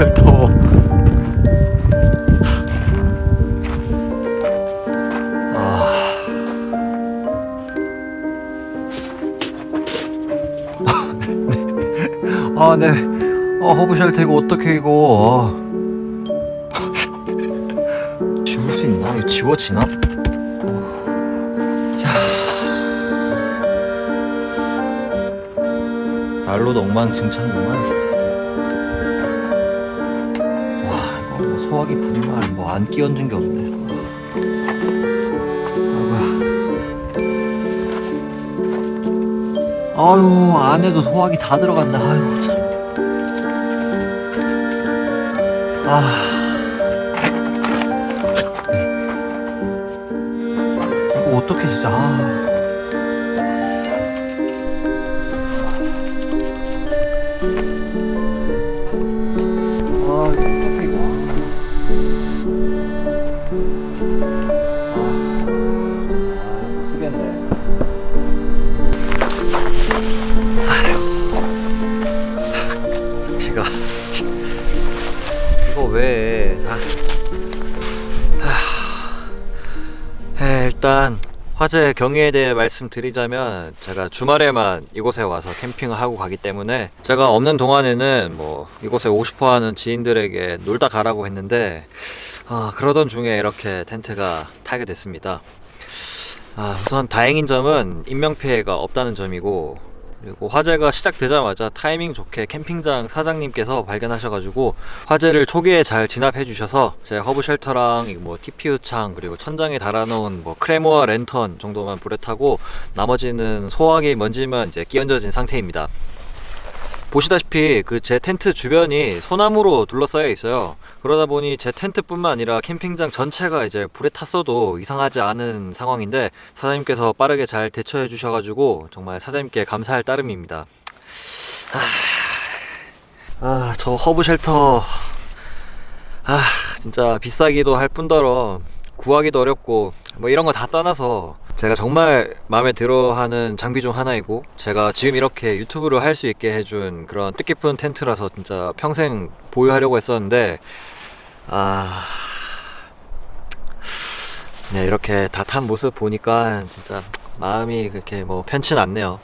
야, 쉘터. 아. 아, 네. 아, 허브 쉘터 이거 어떻게 이거? 아. 지울 수 있나? 이거 지워지나? 날로도 엉망진창구만. 소화기 분말 뭐 안 끼얹은 게 없네. 아이고야. 아유, 안에도 소화기 다 들어간다. 아유, 참. 아. 이거 어떻게 진짜 아. 아 화재 경위에 대해 말씀드리자면 제가 주말에만 이곳에 와서 캠핑을 하고 가기 때문에 제가 없는 동안에는 뭐 이곳에 오고 싶어 하는 지인들에게 놀다 가라고 했는데 아, 그러던 중에 이렇게 텐트가 타게 됐습니다. 아, 우선 다행인 점은 인명 피해가 없다는 점이고 그리고 화재가 시작되자마자 타이밍 좋게 캠핑장 사장님께서 발견하셔가지고 화재를 초기에 잘 진압해 주셔서 제 허브 쉘터랑 이뭐 TPU 창 그리고 천장에 달아놓은 뭐 크레모아 랜턴 정도만 불에 타고 나머지는 소화기 먼지만 이제 끼얹어진 상태입니다. 보시다시피 그 제 텐트 주변이 소나무로 둘러싸여 있어요. 그러다 보니 제 텐트뿐만 아니라 캠핑장 전체가 이제 불에 탔어도 이상하지 않은 상황인데 사장님께서 빠르게 잘 대처해 주셔가지고 정말 사장님께 감사할 따름입니다. 아, 아, 저 허브 쉘터 아 진짜 비싸기도 할 뿐더러 구하기도 어렵고 뭐 이런 거 다 떠나서 제가 정말 마음에 들어하는 장비 중 하나이고 제가 지금 이렇게 유튜브를 할 수 있게 해준 그런 뜻깊은 텐트라서 진짜 평생 보유하려고 했었는데 아 네, 이렇게 다 탄 모습 보니까 진짜 마음이 그렇게 뭐 편치는 않네요.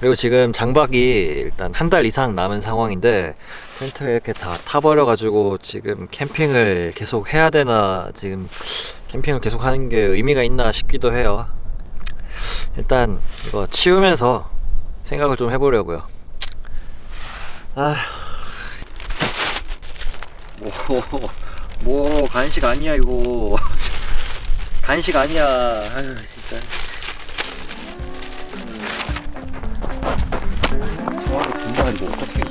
그리고 지금 장박이 일단 한 달 이상 남은 상황인데 텐트가 이렇게 다 타버려가지고 지금 캠핑을 계속 해야 되나 지금 캠핑을 계속 하는 게 의미가 있나 싶기도 해요. 일단 이거 치우면서 생각을 좀 해보려고요. 아, 뭐, 뭐 간식 아니야 이거. 간식 아니야. 아유 진짜. 소화기 분말 이거 어떻게?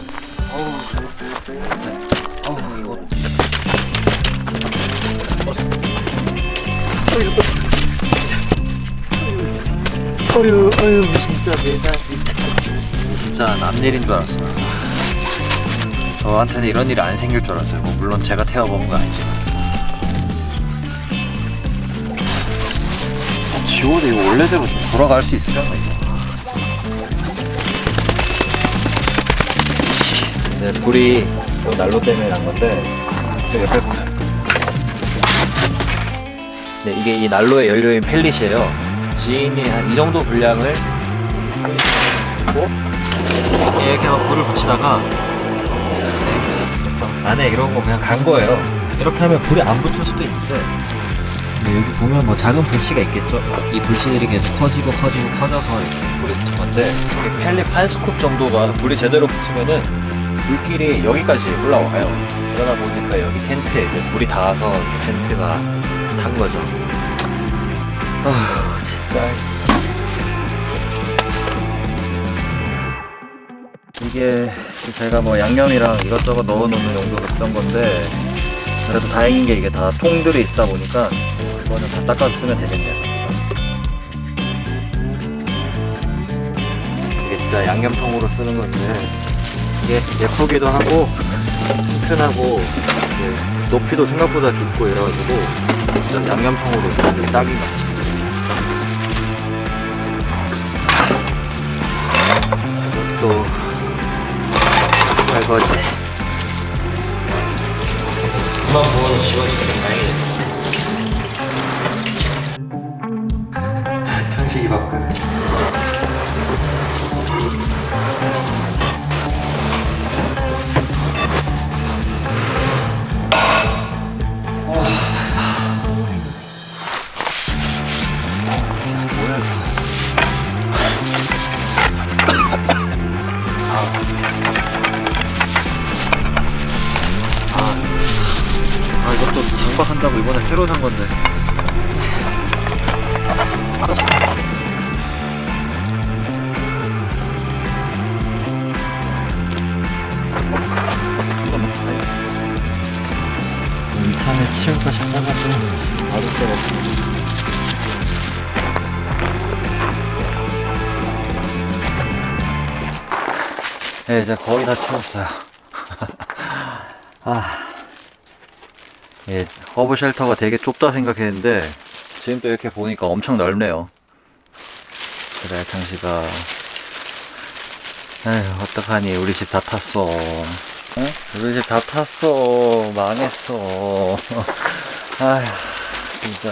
어우 어휴, 어휴, 진짜 내가 진짜. 남일인 줄 알았어요. 저한테는 이런 일이 안 생길 줄 알았어요. 뭐 물론 제가 태워본 건 아니지만. 지워도 이거 원래대로 돌아갈 수 있으려나 이거? 네, 불이 요 난로 때문에 난 건데 저 옆에 네, 이게 이 난로의 연료인 펠릿이에요. 지인이 한 이 정도 분량을 고 이렇게 막 불을 붙이다가 안에 이런 거 그냥 간 거예요. 이렇게 하면 불이 안 붙을 수도 있는데 네, 여기 보면 뭐 작은 불씨가 있겠죠? 이 불씨들이 계속 커지고 커지고 커져서 이렇게 불이 붙은 건데 이 펠릿 한 스쿱 정도가 불이 제대로 붙으면은 불길이 여기까지 올라와요. 그러다 보니까 여기 텐트에 이제 불이 닿아서 이 텐트가 탄 거죠. 아 진짜. 이게 제가 뭐 양념이랑 이것저것 넣어놓는 용도로 쓰던 건데 그래도 다행인 게 이게 다 통들이 있다 보니까 이거는 다 닦아서 쓰면 되겠네요. 이게 진짜 양념통으로 쓰는 건데 이게 예쁘기도 하고 튼튼하고 높이도 생각보다 깊고 이래가지고 진짜 양념통으로 쓰기 딱인 것 같아요. 또 설거지 그만 부어서 지워지면 다행이네 천식이 밥그릇 네 이제 거의 다 치웠어요 아 예, 허브 쉘터가 되게 좁다 생각했는데 지금 또 이렇게 보니까 엄청 넓네요. 그래 장씨가 에휴 어떡하니 우리 집 다 탔어. 응? 우리 집 다 탔어 망했어. 아휴 진짜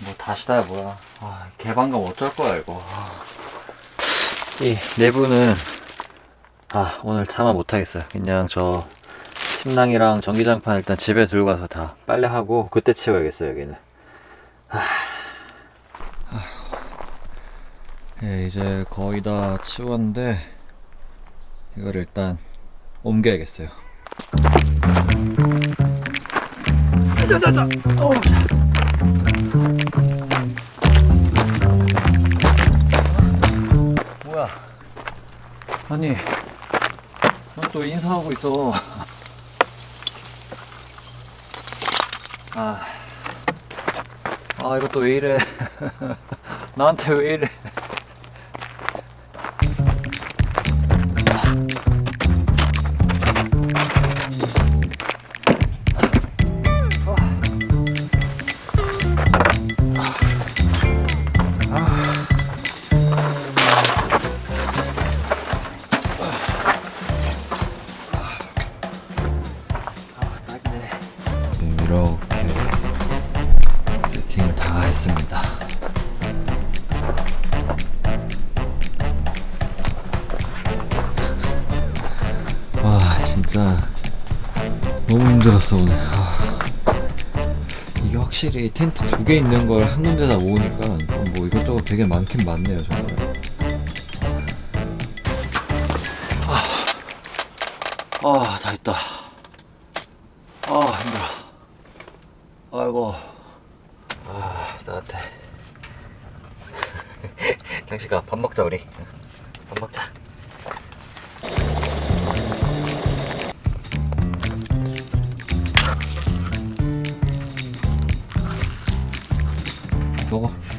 뭐 다시 다야 뭐야. 아, 개방감 어쩔 거야 이거. 아. 이 내부는 아 오늘 참아 못하겠어요 그냥 저 침낭이랑 전기장판 일단 집에 들고 가서 다 빨래하고 그때 치워야겠어요 여기는 아. 예, 이제 거의 다 치웠는데 이걸 일단 옮겨야겠어요 뭐야 아니 넌또 인사하고 있어. 아, 아 이것도 왜 이래? 나한테 왜 이래? 너무 힘들었어 오늘. 아, 이게 확실히 텐트 두 개 있는 걸 한 군데다 모으니까 좀 뭐 이것저것 되게 많긴 많네요 정말. 아, 다 했다. 아 힘들어. 아이고. 아 나한테 장씨가 밥 먹자 우리. 밥 먹자 먹어 맛있어?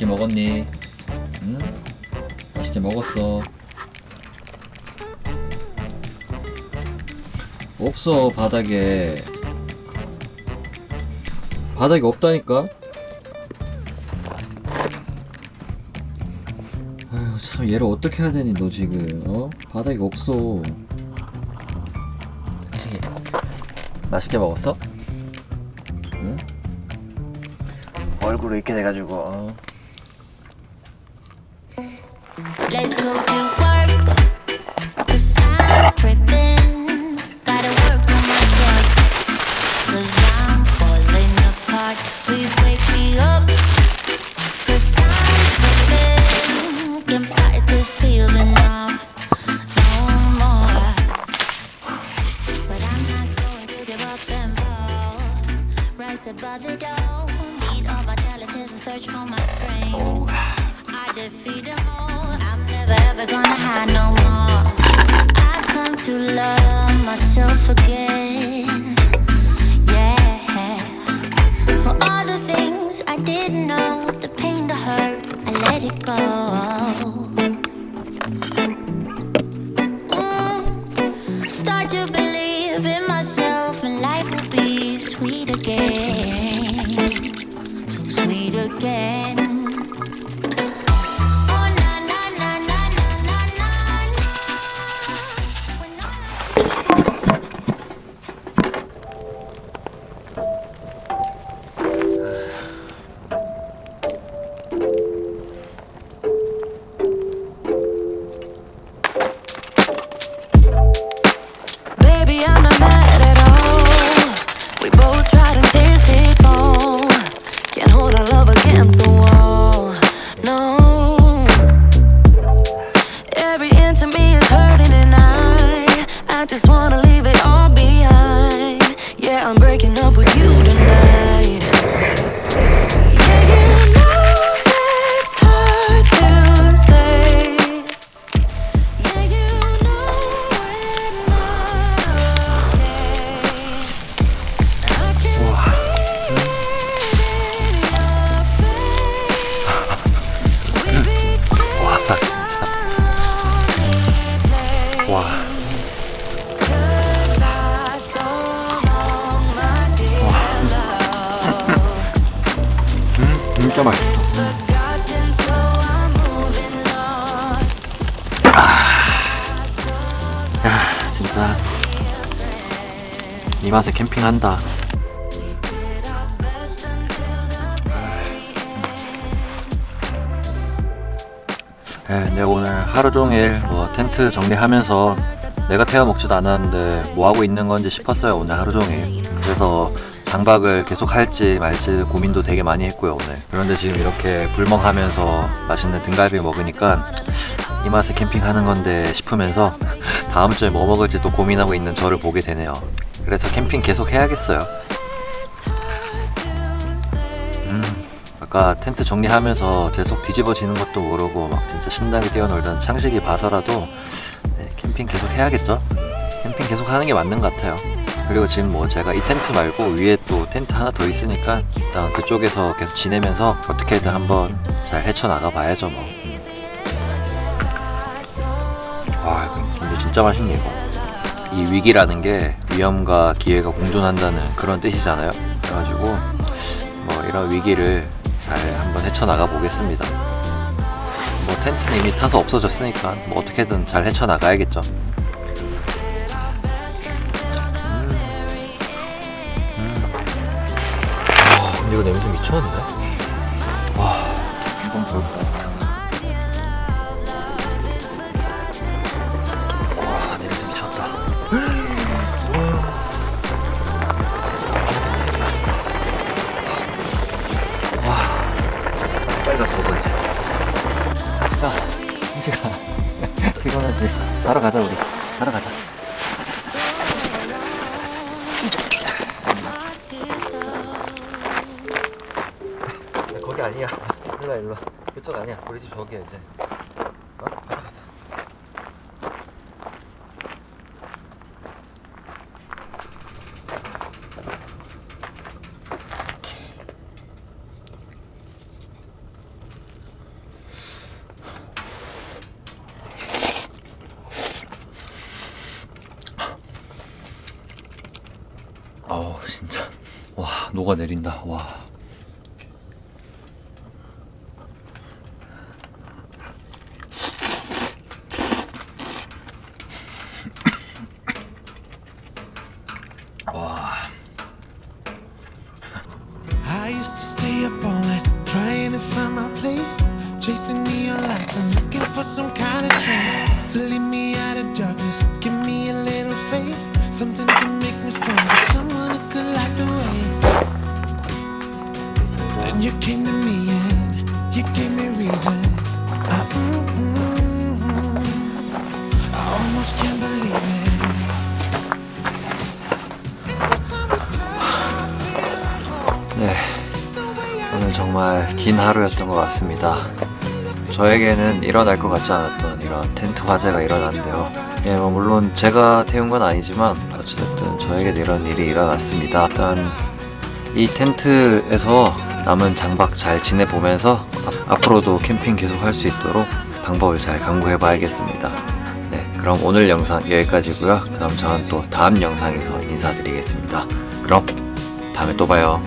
맛있게 먹었니? 응? 맛있게 먹었어 없어 바닥에 바닥이 없다니까. 아유 참 얘를 어떻게 해야 되니 너 지금 어 바닥이 없어. 그치? 맛있게 먹었어? 응? 얼굴이 이렇게 돼가지고. 어. Above the dome. Meet all my challenges and search for my strength. Oh. I defeat again. 이 맛에 캠핑한다. 예, 내가 오늘 하루 종일 뭐 텐트 정리하면서 내가 태워 먹지도 않았는데 뭐 하고 있는 건지 싶었어요 오늘 하루 종일. 그래서 장박을 계속 할지 말지 고민도 되게 많이 했고요 오늘. 그런데 지금 이렇게 불멍하면서 맛있는 등갈비 먹으니까 이 맛에 캠핑하는 건데 싶으면서 다음 주에 뭐 먹을지 또 고민하고 있는 저를 보게 되네요. 그래서 캠핑 계속 해야겠어요. 음, 아까 텐트 정리하면서 제속 뒤집어지는 것도 모르고 막 진짜 신나게 뛰어놀던 창식이 봐서라도 네, 캠핑 계속 해야겠죠? 캠핑 계속 하는 게 맞는 것 같아요. 그리고 지금 뭐 제가 이 텐트 말고 위에 또 텐트 하나 더 있으니까 일단 그쪽에서 계속 지내면서 어떻게든 한번 잘 헤쳐나가 봐야죠 뭐. 음. 와 근데 진짜 맛있네 이거 이 위기라는 게 위험과 기회가 공존한다는 그런 뜻이잖아요 그래가지고 뭐 이런 위기를 잘 한번 헤쳐나가 보겠습니다 뭐 텐트는 이미 타서 없어졌으니까 뭐 어떻게든 잘 헤쳐나가야겠죠 음. 음. 와 이거 냄새 미쳤는데? 와 이건 뭘까? 피곤하지 바로 가자 우리. 바로 가자. 거기 아니야. 일로와 일로와. 그쪽 아니야. 우리 집 저기야 이제 어? 가자 가자 어우 진짜 와 녹아내린다. 와. 하루였던 것 같습니다. 저에게는 일어날 것 같지 않았던 이런 텐트 화재가 일어났는데요. 예, 뭐 물론 제가 태운 건 아니지만 어찌됐든 저에게 이런 일이 일어났습니다. 일단 이 텐트에서 남은 장박 잘 지내보면서 앞- 앞으로도 캠핑 계속 할 수 있도록 방법을 잘 강구해 봐야겠습니다. 네, 그럼 오늘 영상 여기까지고요. 그럼 저는 또 다음 영상에서 인사드리겠습니다. 그럼 다음에 또 봐요.